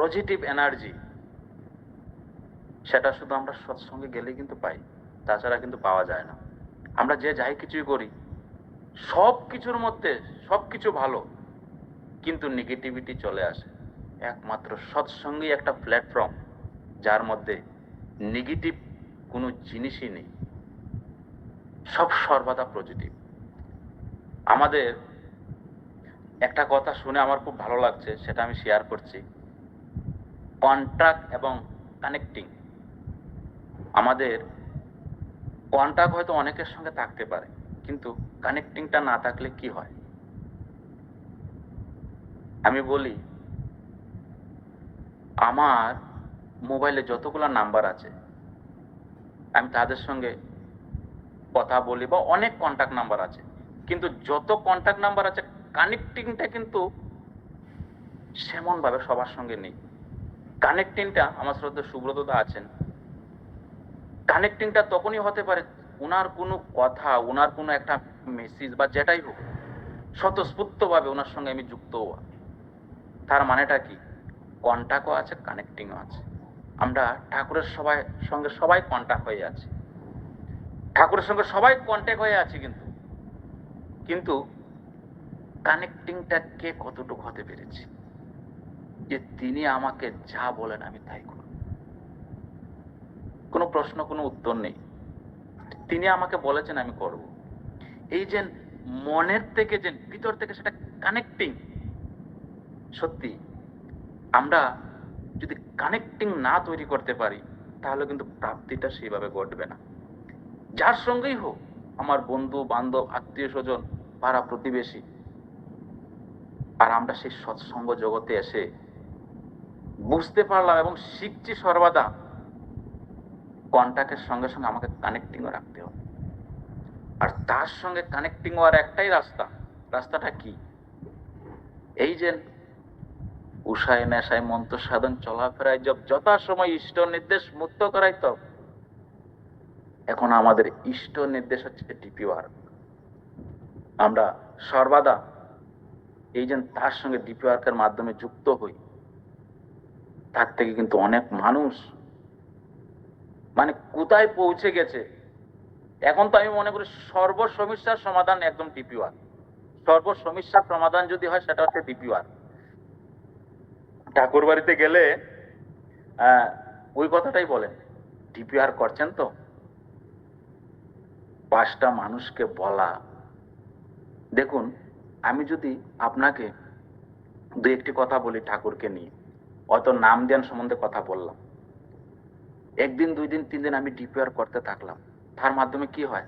Positive energy সেটা শুধু আমরা সৎসঙ্গে গেলেই কিন্তু পাই, তাছাড়া কিন্তু পাওয়া যায় না। আমরা যে যাই কিছুই করি সব কিছুর মধ্যে সব কিছু ভালো, কিন্তু নেগেটিভিটি চলে আসে। একমাত্র সৎসঙ্গই একটা প্ল্যাটফর্ম যার মধ্যে নেগেটিভ কোনো জিনিসই নেই। সব সর্বদা পজিটিভ আমাদের একটা কথা শুনে আমার খুব ভালো লাগছে, সেটা আমি শেয়ার করছি। কন্ট্রাক্ট এবং কানেক্টিং। আমাদের কন্ট্যাক্ট হয়তো অনেকের সঙ্গে থাকতে পারে, কিন্তু কানেক্টিংটা না থাকলে কি হয়? আমি বলি, আমার মোবাইলে যতগুলো নাম্বার আছে, আমি তাদের সঙ্গে কথা বলি বা অনেক কন্ট্যাক্ট নাম্বার আছে, কিন্তু যত কন্ট্যাক্ট নাম্বার আছে, কানেক্টিংটা কিন্তু সেমন ভাবে সবার সঙ্গে নেই। কানেক্টিংটা আমার শ্রদ্ধা সুব্রতদা আছেন। কানেক্টিংটা তখনই হতে পারে ওনার কোনো কথা ওনার কোনো একটা মেসেজ বা যেটাই হোক, স্বতঃস্ফূর্তভাবে ওনার সঙ্গে আমি যুক্ত হওয়া। তার মানেটা কি? কন্ট্যাক্টও আছে, কানেক্টিংও আছে। আমরা ঠাকুরের সবাই সঙ্গে সবাই কন্ট্যাক্ট হয়ে আছি। ঠাকুরের সঙ্গে সবাই কন্ট্যাক্ট হয়ে আছি কিন্তু। কিন্তু কানেক্টিংটা কে কতটুকু হতে পেরেছি? যে তিনি আমাকে যা বলেন আমি তাই করব। কোনো প্রশ্ন, কোনো উত্তর নেই। তিনি আমাকে বলেছেন আমি করব। এই যে মনের থেকে যে ভিতর থেকে সেটা কানেক্টিং সত্যি, আমরা যদি কানেক্টিং না তৈরি করতে পারি, তাহলে কিন্তু প্রাপ্তিটা সেইভাবে ঘটবে না। যার সঙ্গেই হোক, আমার বন্ধু, বান্ধব, আত্মীয় স্বজন, পাড়া প্রতিবেশী, আর আমরা সেই সৎসঙ্গ জগতে এসে বুঝতে পারলাম এবং শিখছি সর্বদা। কন্ট্যাক্টের সঙ্গে সঙ্গে আমাকে কানেক্টিংও রাখতে হবে। আর তার সঙ্গে কানেক্টিং হওয়ার একটাই রাস্তা। রাস্তাটা কি? এই যে উষায় নেশায় মন্ত্র সাধন, চলাফেরায় জব যথাসময় ইষ্ট নির্দেশ মুক্ত করাই তব এখন আমাদের ইষ্ট নির্দেশ হচ্ছে ডিপি ওয়ার্ক আমরা সর্বদা এই যে তার সঙ্গে ডিপি ওয়ার্কের মাধ্যমে যুক্ত হই। তার থেকে কিন্তু অনেক মানুষ মানে কোথায় পৌঁছে গেছে? এখন তো আমি মনে করি সর্ব সমস্যার সমাধান একদম ডিপি ওয়ার্ক সর্ব সমস্যার সমাধান যদি হয়, সেটা হচ্ছে ডিপি ওয়ার্ক ঠাকুর বাড়িতে গেলে ওই কথাটাই বলেন ডিপিআর করছেন তো? পাঁচটা মানুষকে বলা। দেখুন, আমি যদি আপনাকে দু একটি কথা বলি ঠাকুরকে নিয়ে। হয়তো নাম ধ্যান সম্বন্ধে কথা বললাম। একদিন দুই দিন তিন দিন আমি ডিপিআর করতে থাকলাম। তার মাধ্যমে কি হয়?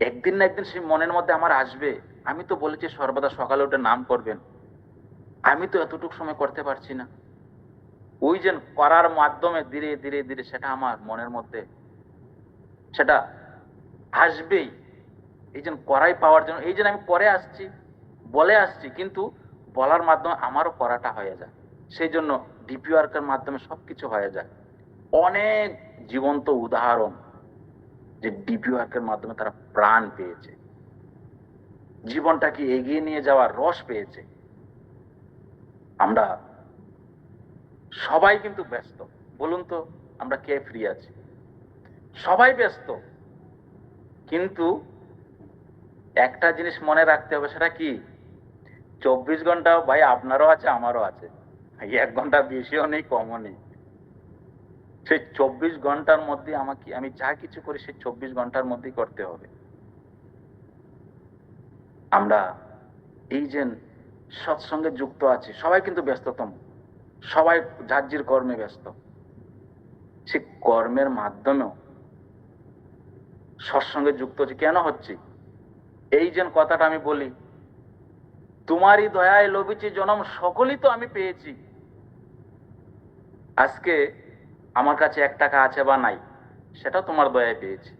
একদিন না একদিন সেই মনের মধ্যে আমার আসবে। আমি তো বলেছি সর্বদা সকালে উঠে নাম করবেন। আমি তো এতটুকু সময় করতে পারছি না। ওই যে করার মাধ্যমে ধীরে ধীরে ধীরে সেটা আমার মনের মধ্যে সেটা আসবেই। এই যে করাই পাওয়ার জন্য, এই যে আমি করে আসছি, বলে আসছি, কিন্তু বলার মাধ্যমে আমারও করাটা হয়ে যায়। সেই জন্য ডিপি ওয়ার্কের মাধ্যমে সবকিছু হয়ে যায়। অনেক জীবন্ত উদাহরণ যে ডিপি ওয়ার্কের মাধ্যমে তারা প্রাণ পেয়েছে। জীবনটাকে এগিয়ে নিয়ে যাওয়ার রস পেয়েছে। আমরা সবাই কিন্তু ব্যস্ত। বলুন তো, আমরা কে ফ্রি আছি? সবাই ব্যস্ত। কিন্তু একটা জিনিস মনে রাখতে হবে, সেটা কি? চব্বিশ ঘণ্টা ভাই আপনারও আছে, আমারও আছে। এক ঘণ্টা বেশিও নেই, কমও নেই। সেই চব্বিশ ঘণ্টার মধ্যে আমাকে, আমি যা কিছু করি সেই চব্বিশ ঘণ্টার মধ্যেই করতে হবে। আমরা এই যে সৎসঙ্গে যুক্ত আছি, সবাই কিন্তু ব্যস্ততম। সবাই যার কর্মে ব্যস্ত। সে কর্মের মাধ্যমেও সৎসঙ্গে যুক্ত হচ্ছে। কেন হচ্ছে? এই যে কথাটা আমি বলি, তোমারই দয়ায় লোভেছি জনম, সকলই তো আমি পেয়েছি। আজকে আমার কাছে এক টাকা আছে বা নাই সেটা তোমার দয়ায় পেয়েছি।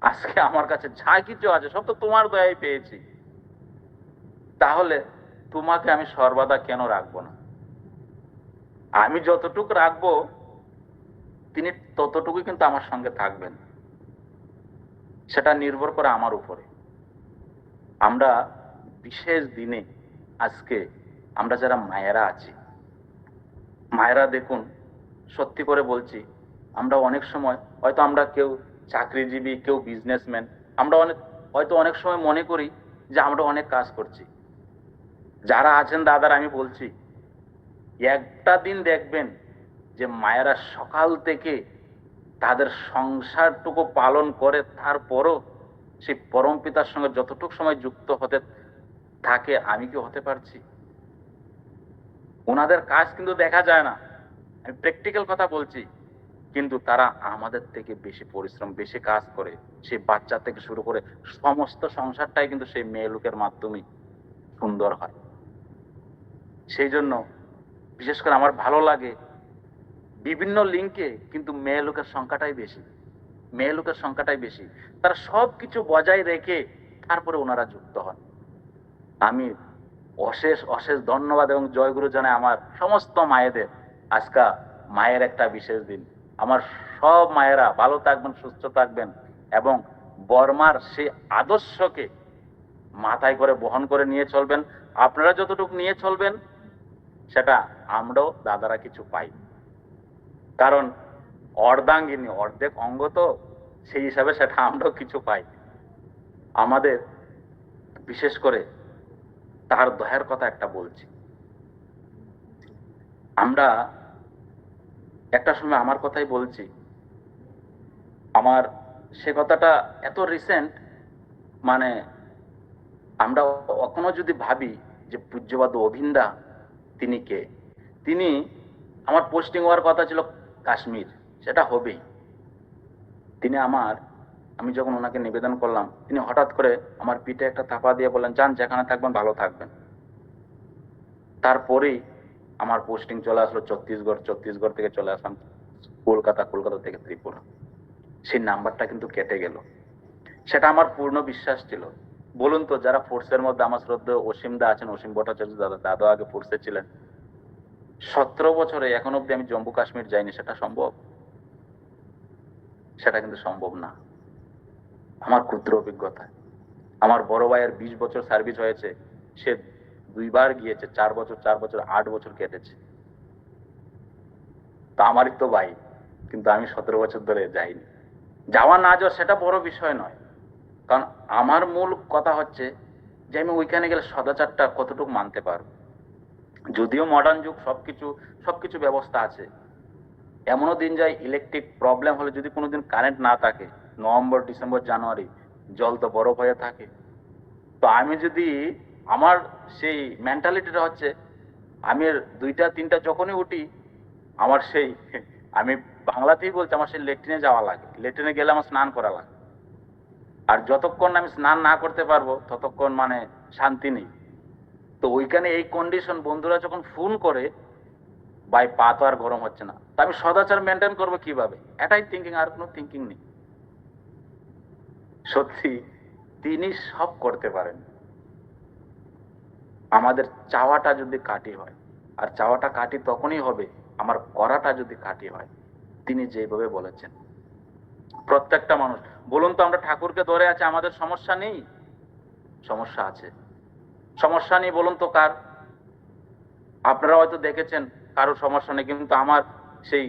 আজকে আমার কাছে যা কিছু আছে, সব তো তোমার দয়ায় পেয়েছি। তাহলে তোমাকে আমি সর্বদা কেন রাখব না? আমি যতটুকু রাখব, তিনি ততটুকুই কিন্তু আমার সঙ্গে থাকবেন। সেটা নির্ভর করে আমার উপরে। আমরা বিশেষ দিনে আজকে আমরা যারা মায়েরা আছি মায়েরা দেখুন, সত্যি করে বলছি, আমরা অনেক সময় হয়তো আমরা কেউ চাকরিজীবী, কেউ বিজনেসম্যান আমরা অনেক, হয়তো অনেক সময় মনে করি যে আমরা অনেক কাজ করছি। যারা আছেন দাদার, আমি বলছি, একটা দিন দেখবেন যে মায়েরা সকাল থেকে তাদের সংসারটুকু পালন করে, তারপরও সেই পরম পিতার সঙ্গে যতটুকু সময় যুক্ত হতে থাকে, আমি কি হতে পারছি? ওনাদের কাজ কিন্তু দেখা যায় না। আমি প্র্যাকটিক্যাল কথা বলছি। কিন্তু তারা আমাদের থেকে বেশি পরিশ্রম, বেশি কাজ করে। সেই বাচ্চা থেকে শুরু করে সমস্ত সংসারটাই কিন্তু সেই মেয়ে লোকের মাধ্যমে সুন্দর হয়। সেই জন্য বিশেষ করে আমার ভালো লাগে বিভিন্ন লিঙ্কে কিন্তু মেয়ে লোকের সংখ্যাটাই বেশি। মেয়ে লোকের সংখ্যাটাই বেশি। তারা সব কিছু বজায় রেখে তারপরে ওনারা যুক্ত হন। আমি অশেষ অশেষ ধন্যবাদ এবং জয়গুরু জানাই আমার সমস্ত মায়েদের আজকা মায়ের একটা বিশেষ দিন। আমার সব মায়েরা ভালো থাকবেন, সুস্থ থাকবেন এবং বর্মার সেই আদর্শকে মাথায় করে বহন করে নিয়ে চলবেন। আপনারা যতটুকু নিয়ে চলবেন, সেটা আমরাও দাদারা কিছু পাই। কারণ অর্ধাঙ্গিনী, অর্ধেক অঙ্গ তো সেই হিসাবে সেটা আমরাও কিছু পাই। আমাদের বিশেষ করে তার দয়ার কথা একটা বলছি। আমরা একটা সময় আমার কথাই বলছি। আমার সে কথাটা এত রিসেন্ট মানে আমরা কখনো যদি ভাবি যে পূজ্যবাদ অভিন্দা তিনি কে? তিনি আমার পোস্টিং হওয়ার কথা ছিল কাশ্মীর, সেটা হবেই। তিনি আমার আমি যখন ওনাকে নিবেদন করলাম, তিনি হঠাৎ করে আমার পিঠে একটা থাপা দিয়ে বললেন, যান, যেখানে থাকবেন ভালো থাকবেন। তারপরেই আমার পোস্টিং চলে আসলো ছত্তিশগড় ছত্তিশগড় থেকে চলে আসলাম কলকাতা কলকাতা থেকে ত্রিপুরা। সেই নাম্বারটা কিন্তু কেটে গেল। সেটা আমার পূর্ণ বিশ্বাস ছিল। বলুন তো, যারা ফোর্সের মধ্যে আমার শ্রদ্ধা অসীম দা আছেন, অসীম ভট্টাচার্য দাদা দাদা আগে ফোর্সে ছিলেন। সতেরো বছরে এখন অব্দি আমি জম্মু কাশ্মীর যাইনি, সেটা সম্ভব? সেটা কিন্তু সম্ভব না। আমার ক্ষুদ্র অভিজ্ঞতা। আমার বড় ভাইয়ের বিশ বছর সার্ভিস হয়েছে, সে দুইবার গিয়েছে, চার বছর চার বছর, আট বছর কেটেছে। তা আমারই তো ভাই, কিন্তু আমি সতেরো বছর ধরে যাইনি। যাওয়া না যাওয়া সেটা বড় বিষয় নয়। কারণ আমার মূল কথা হচ্ছে যে আমি ওইখানে গেলে সদাচারটা কতটুকু মানতে পারব? যদিও মডার্ন যুগ সবকিছু সবকিছু ব্যবস্থা আছে। এমনও দিন যায় ইলেকট্রিক প্রবলেম হলে যদি কোনোদিন কারেন্ট না থাকে নভেম্বর, ডিসেম্বর, জানুয়ারি, জল তো বরফ হয়ে থাকে। তো আমি যদি আমার সেই মেন্টালিটিটা হচ্ছে, আমি দুইটা, তিনটা যখনই উঠি, আমার সেই, আমি বাংলাতেই বলছি আমার সেই লেট্রিনে যাওয়া লাগে। লেট্রিনে গেলে আমার স্নান করা লাগে। আর যতক্ষণ আমি স্নান না করতে পারব, ততক্ষণ মানে শান্তি নেই। তো ওইখানে এই কন্ডিশন বন্ধুরা যখন ফোন করে বাই পা তো আর গরম হচ্ছে না। তা আমি সদাচার মেনটেন করব কীভাবে? এটাই থিঙ্কিং আর কোনো থিঙ্কিং নেই। সত্যি তিনি সব করতে পারেন। আমাদের চাওয়াটা যদি কাটি হয়, আর চাওয়াটা কাটি তখনই হবে, আমার করাটা যদি কাটি হয়, তিনি যেভাবে বলেছেন। প্রত্যেকটা মানুষ, বলুন তো আমরা ঠাকুরকে ধরে আছে, আমাদের সমস্যা নেই? সমস্যা আছে। সমস্যা নেই বলুন তো কার? আপনারা হয়তো দেখেছেন, কারও সমস্যা নেই, কিন্তু আমার সেই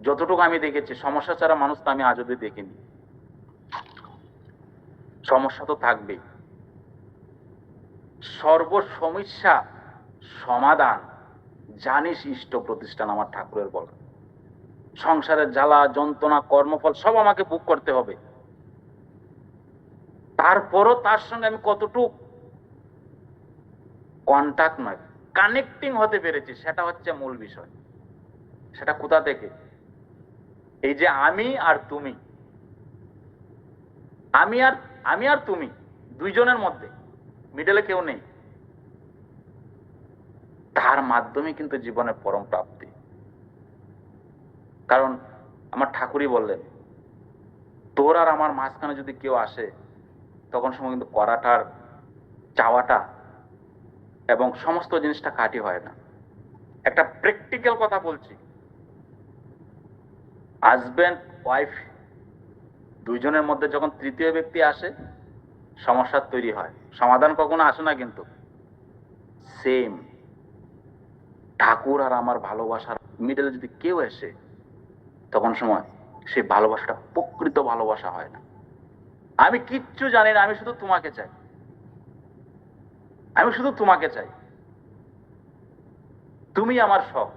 যতটুকু আমি দেখেছি, সমস্যা ছাড়া মানুষ তো আমি আজ অব্দি দেখিনি। সমস্যা তো থাকবেই। সর্বসমস্যা সমাধান, জানিস ইষ্ট প্রতিষ্ঠান আমার ঠাকুরের বলা। সংসারের জ্বালা, যন্ত্রণা, কর্মফল সব আমাকে বুক করতে হবে। তারপরও তার সঙ্গে আমি কতটুক কন্টাক্ট নয় কানেক্টিং হতে পেরেছি, সেটা হচ্ছে মূল বিষয়। সেটা কোথা থেকে? এই যে আমি আর তুমি। আমি আর আমি আর তুমি, দুইজনের মধ্যে। মিডলে কেউ নেই। তার মাধ্যমে কিন্তু জীবনের পরম প্রাপ্তি। কারণ আমার ঠাকুরই বললেন, তোর আর আমার মাঝখানে যদি কেউ আসে, তখন সময় কিন্তু করাটার, চাওয়াটা এবং সমস্ত জিনিসটা কাটি হয় না। একটা প্র্যাকটিক্যাল কথা বলছি। হাজব্যান্ড ওয়াইফ দুইজনের মধ্যে যখন তৃতীয় ব্যক্তি আসে সমস্যার তৈরি হয়। সমাধান কখনো আসে না কিন্তু। সেম ঠাকুর আর আমার ভালোবাসার মিডলে যদি কেউ এসে, তখন সময় সেই ভালোবাসাটা প্রকৃত ভালোবাসা হয় না। আমি কিচ্ছু জানি না, আমি শুধু তোমাকে চাই। আমি শুধু তোমাকে চাই। তুমি আমার সব।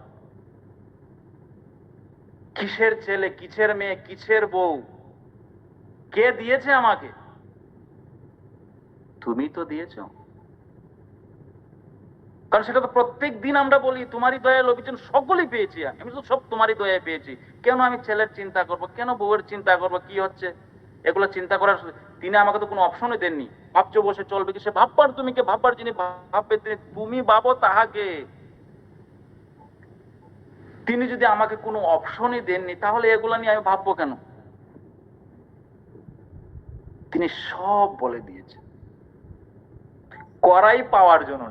কিসের ছেলে, কিসের মেয়ে, কিসের বউ? কে দিয়েছে আমাকে? তুমি তো দিয়েছ। কারণ সেটা তো প্রত্যেক দিন আমরা বলি, তোমারই দয়া লোভিজন সকলেই পেয়েছি আমি। তো সব তোমারই দয়া পেয়েছি। কেন আমি ছেলের চিন্তা করব? কেন বউয়ের চিন্তা করব? কি হচ্ছে? এগুলো চিন্তা করার তিনি আমাকে তো কোনো অপশনই দেননি। ভাবছ বসে চলবে কি? সে ভাববার, তুমি কে ভাববার যিনি ভাববে তিনি তুমি ভাবো তাহাকে। তিনি যদি আমাকে কোনো অপশনই দেননি, তাহলে এগুলো নিয়ে আমি ভাববো কেন? তিনি সব বলে দিয়েছেন। করাই পাওয়ার জন্য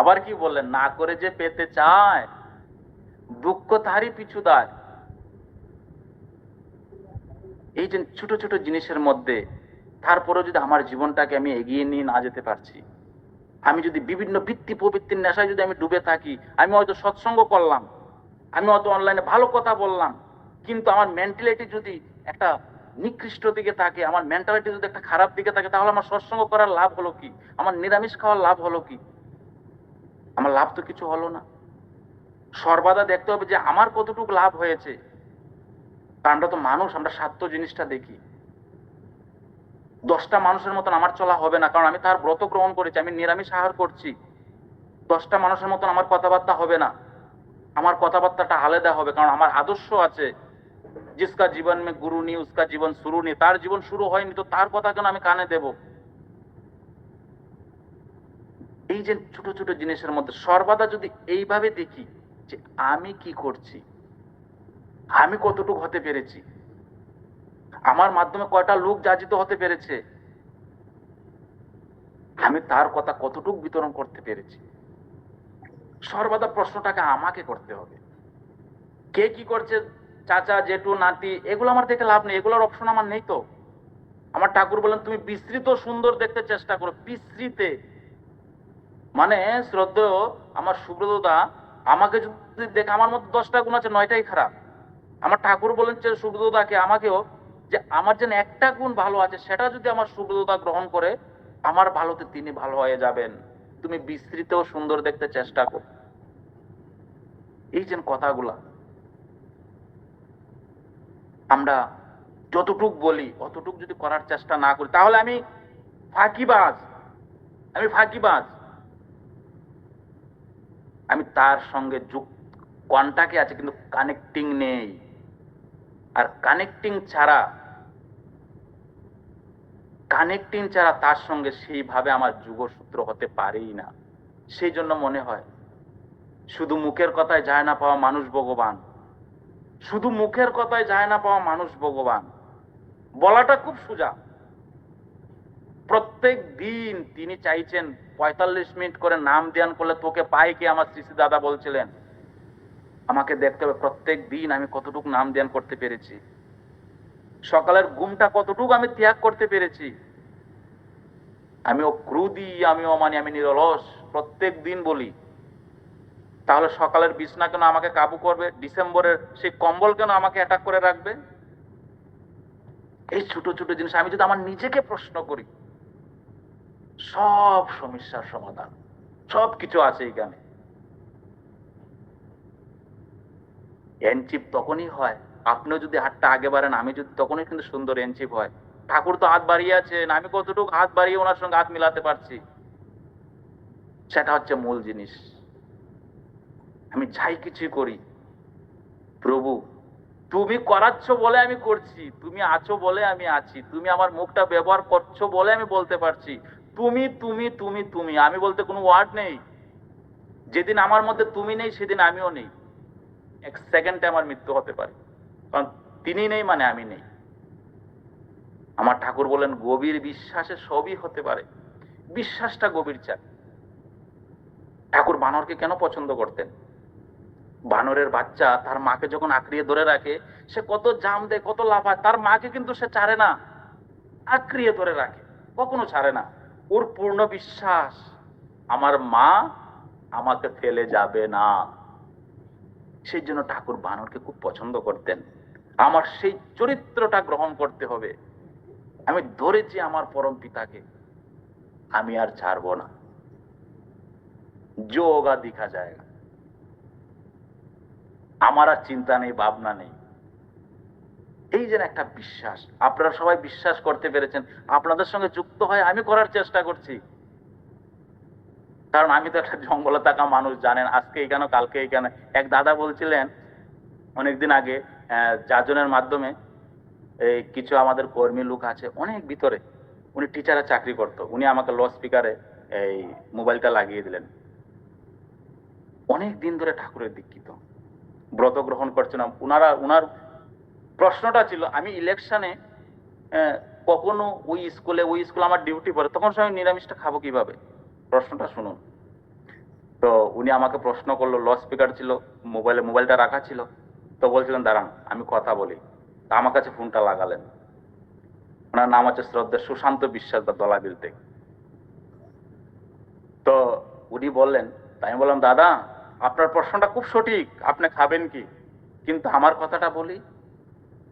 আবার কি বললেন? না করে যে পেতে চায়, দুঃখ তারই পিছু দেয় এই যে ছোট ছোট জিনিসের মধ্যে তারপরে যদি আমার জীবনটাকে আমি এগিয়ে নিয়ে না যেতে পারছি, আমি যদি বিভিন্ন বৃত্তি প্রবৃত্তির নেশায় যদি আমি ডুবে থাকি, আমি হয়তো সৎসঙ্গ করলাম, আমি হয়তো অনলাইনে ভালো কথা বললাম, কিন্তু আমার মেন্টালিটি যদি একটা নিকৃষ্ট দিকে থাকে আমার মেন্টালিটি যদি একটা খারাপ দিকে থাকে, তাহলে আমার সৎসঙ্গ করার লাভ হলো কি? আমার নিরামিষ খাওয়ার লাভ হলো কি? আমার লাভ তো কিছু হলো না। সর্বদা দেখতে হবে যে আমার কতটুকু লাভ হয়েছে। আমরা তো মানুষ, আমরা স্বার্থ জিনিসটা দেখি। দশটা মানুষের মতন আমার চলা হবে না, কারণ আমি তার ব্রত গ্রহণ করেছি, আমি নিরামিষ আহার করছি। দশটা মানুষের মতন আমার কথাবার্তা হবে না। আমার কথাবার্তাটা আলাদা হবে, কারণ আমার আদর্শ আছে। জিসকা জীবন মে গুরু নি উসকা জীবন শুরু নি তার জীবন শুরু হয়নি তো তার কথা কেন আমি কানে দেব এই যে ছোট ছোট জিনিসের মধ্যে সর্বদা যদি এইভাবে দেখি যে আমি কি করছি, আমি কতটুকু হতে পেরেছি, আমার মাধ্যমে কয়টা লোক যাজিত হতে পেরেছে, আমি তার কথা কতটুকু বিতরণ করতে পেরেছি, সর্বদা প্রশ্নটাকে আমাকে করতে হবে। কে কি করছে চাচা, জেঠু, নাতি, এগুলো আমার দেখে লাভ নেই, এগুলোর অপশন আমার নেই তো। আমার ঠাকুর বলেন, তুমি বিস্তৃত, সুন্দর দেখতে চেষ্টা করো, বিস্তৃতে। মানে শ্রদ্ধেয় আমার সুব্রতদা আমাকে যদি দেখে আমার মধ্যে দশটা গুণ আছে, নয়টাই খারাপ। আমার ঠাকুর বলেন যে সুব্রতদাকে আমাকেও যে, আমার যেন একটা গুণ ভালো আছে, সেটা যদি আমার সুব্রতদা গ্রহণ করে, আমার ভালোতে তিনি ভালো হয়ে যাবেন। তুমি বিস্তৃত, সুন্দর দেখতে চেষ্টা করো। এই যে কথাগুলা। আমরা যতটুক বলি, অতটুক যদি করার চেষ্টা না করি, তাহলে আমি ফাঁকিবাজ আমি ফাঁকিবাজ। আমি তার সঙ্গে যুক্ত কন্টাকে আছে, কিন্তু কানেক্টিং নেই। আর কানেক্টিং ছাড়া কানেক্টিং ছাড়া তার সঙ্গে সেইভাবে আমার যুগসূত্র হতে পারেই না। সেই জন্য মনে হয়, শুধু মুখের কথায় যায় না পাওয়া মানুষ ভগবান। শুধু মুখের কথায় যায় না পাওয়া মানুষ ভগবান। বলাটা খুব সোজা। প্রত্যেক দিন তিনি চাইছেন পঁয়তাল্লিশ মিনিট করে নাম ধ্যান করলে তোকে পাই কি আমার শ্রী দাদা বলছিলেন। আমাকে দেখতে হবে প্রত্যেক দিন আমি কতটুকু নাম ধ্যান করতে পেরেছি। সকালের ঘুমটা কতটুকু আমি ত্যাগ করতে পেরেছি। আমি ও ক্রুদি আমি অমানি, আমি নিরলস, প্রত্যেক দিন বলি। তাহলে সকালের বিছনা কেন আমাকে কাবু করবে? ডিসেম্বরের সেই কম্বল কেন আমাকে অ্যাটাক করে রাখবে? এই ছোট ছোট জিনিস। আমি যদি আমার নিজেকে প্রশ্ন করি, সব সমস্যার সমাধান সব কিছু আছে এখানে। এনচিপ তখনই হয়। আপনিও যদি হাতটা আগে বাড়েন, আমি যদি, তখনই কিন্তু সুন্দর এনচিপ হয়। ঠাকুর তো হাত বাড়িয়ে আছেন, আমি কতটুকু হাত বাড়িয়ে ওনার সঙ্গে হাত মিলাতে পারছি? সেটা হচ্ছে মূল জিনিস। আমি যাই কিছু করি। প্রভু, তুমি করাচ্ছ বলে আমি করছি, তুমি আছো বলে আমি আছি, তুমি আমার মুখটা ব্যবহার করছ বলে আমি বলতে পারছি। তুমি তুমি তুমি তুমি, আমি বলতে কোনো ওয়ার্ড নেই। যেদিন আমার মধ্যে তুমি নেই, সেদিন আমিও নেই। এক সেকেন্ডে আমার মৃত্যু হতে পারে। কারণ তিনি নেই মানে আমি নেই। আমার ঠাকুর বলেন, গভীর বিশ্বাসে সবই হতে পারে। বিশ্বাসটা গভীর চাই। ঠাকুর বানরকে কেন পছন্দ করতেন? বানরের বাচ্চা তার মাকে যখন আঁকড়িয়ে ধরে রাখে, সে কত জাম দেয়, কত লাফায়। তার মাকে কিন্তু সে ছাড়ে না। আঁকড়িয়ে ধরে রাখে। কখনো ছাড়ে না। ওর পূর্ণ বিশ্বাস, আমার মা আমাকে ফেলে যাবে না। সেই জন্য ঠাকুর বানরকে খুব পছন্দ করতেন। আমার সেই চরিত্রটা গ্রহণ করতে হবে। আমি ধরেছি আমার পরম পিতাকে। আমি আর ছাড়বো না। যোগা দেখা যায় আমার আর চিন্তা নেই, ভাবনা নেই। এই যেন একটা বিশ্বাস, আপনারা সবাই বিশ্বাস করতে পেরেছেন, আপনাদের সঙ্গে যুক্ত হয় আমি করার চেষ্টা করছি। কারণ আমি তো একটা জঙ্গলে থাকা মানুষ, জানেন আজকে এখানে কালকে এখানে এক দাদা বলছিলেন অনেকদিন আগে যাজনের মাধ্যমে, এই কিছু আমাদের কর্মী লোক আছে, অনেক ভিতরে। উনি টিচারে চাকরি করতো, উনি আমাকে ল স্পিকারে এই মোবাইলটা লাগিয়ে দিলেন। অনেক দিন ধরে ঠাকুরের দীক্ষিত। ব্রত গ্রহণ করছে না উনারা, উনার প্রশ্নটা ছিল, আমি ইলেকশনে কখনো ওই স্কুলে ওই স্কুলে আমার ডিউটি পড়ে, তখন আমি নিরামিষটা খাব কীভাবে? প্রশ্নটা শুনুন। তো উনি আমাকে প্রশ্ন করল ল স্পিকার ছিল মোবাইলে মোবাইলটা রাখা ছিল। তো বলছিলেন, দাঁড়ান, আমি কথা বলি। তা আমার কাছে ফোনটা লাগালেন। ওনার নাম আছে শ্রদ্ধা সুশান্ত বিশ্বাস বা দলাবিল থেকে তো উনি বললেন তাই আমি বললাম, দাদা আপনার প্রশ্নটা খুব সঠিক, আপনি খাবেন কি? কিন্তু আমার কথাটা বলি,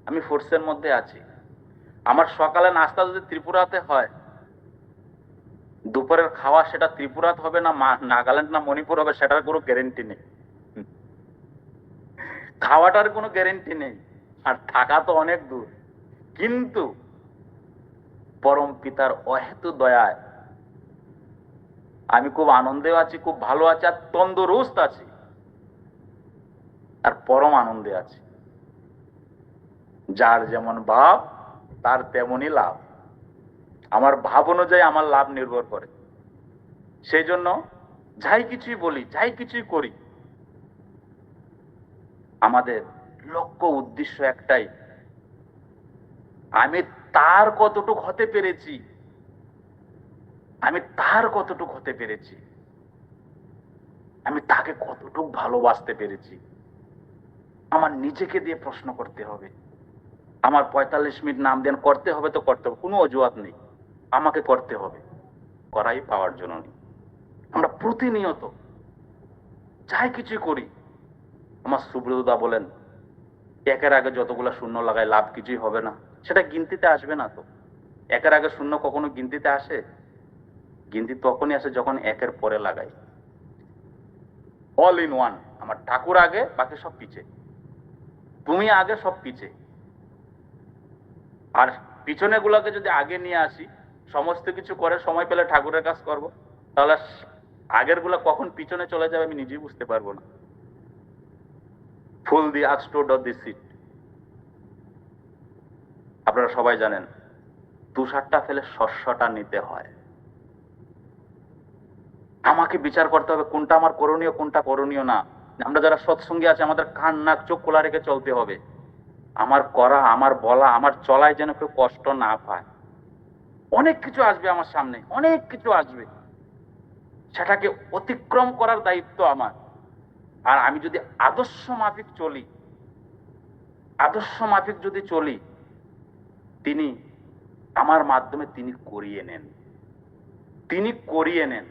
আমি ফোর্সের মধ্যে আছি। আমার সকালে নাস্তা যদি ত্রিপুরাতে হয়, দুপুরের খাওয়া সেটা ত্রিপুরাতে হবে না নাগাল্যান্ড না মণিপুর হবে, সেটার কোনো গ্যারেন্টি নেই। খাওয়াটার কোনো গ্যারেন্টি নেই। আর থাকা তো অনেক দূর। কিন্তু পরম পিতার অহেতু দয়ায় আমি খুব আনন্দেও আছি, খুব ভালো আছি, আর তন্দুরুস্ত আছি। আর পরম আনন্দে আছি। যার যেমন ভাব, তার তেমনই লাভ। আমার ভাব অনুযায়ী আমার লাভ নির্ভর করে। সেই জন্য যাই কিছুই বলি, যাই কিছুই করি, আমাদের লক্ষ্য উদ্দেশ্য একটাই। আমি তার কতটুক হতে পেরেছি আমি তার কতটুক হতে পেরেছি? আমি তাকে কতটুক ভালোবাসতে পেরেছি? আমার নিজেকে দিয়ে প্রশ্ন করতে হবে। আমার পঁয়তাল্লিশ মিনিট নাম দেন, করতে হবে তো করতে হবে, কোনো অজুহাত নেই। আমাকে করতে হবে, করাই পাওয়ার জন্য নেই। আমরা প্রতিনিয়ত যাই কিছু করি, আমার সুব্রতদা বলেন, একের আগে যতগুলো শূন্য লাগায় লাভ কিছুই হবে না। সেটা গিনতিতে আসবে না তো। একের আগে শূন্য কখনো গিনতিতে আসে? গিনতি তখনই আসে যখন একের পরে লাগাই। অল ইন ওয়ান আমার ঠাকুর আগে, বাকি সব পিছে। তুমি আগে, সব পিছে। আর পিছনে গুলাকে যদি আগে নিয়ে আসি, সমস্ত কিছু করে সময় পেলে ঠাকুরের কাজ করব। তাহলে আগেরগুলা কখন পিছনে চলে যাবে আমি নিজেই বুঝতে পারব না। ফুল দি আক্সটোড অফ দি সিট। আপনারা সবাই জানেন, তুষারটা ফেলে শস্যটা নিতে হয়। আমাকে বিচার করতে হবে কোনটা আমার করণীয়, কোনটা করণীয় না। আমরা যারা সৎসঙ্গী আছে, আমাদের কান নাক চোখ খোলা রেখে চলতে হবে। আমার করা, আমার বলা, আমার চলায় যেন কেউ কষ্ট না পায়। অনেক কিছু আসবে আমার সামনে, অনেক কিছু আসবে। সেটাকে অতিক্রম করার দায়িত্ব আমার। আর আমি যদি আদর্শ মাফিক চলি, আদর্শ মাফিক যদি চলি, তিনি আমার মাধ্যমে তিনি করিয়ে নেন। তিনি করিয়ে নেন।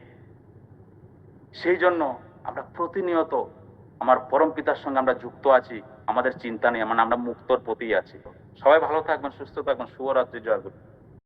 সেই জন্য আমরা প্রতিনিয়ত আমার পরম পিতার সঙ্গে আমরা যুক্ত আছি, আমাদের চিন্তা নেই মানে আমরা মুক্তর প্রতি আছি। সবাই ভালো থাকবেন, সুস্থ থাকবেন। শুভরাত্রি, জয় গুরু।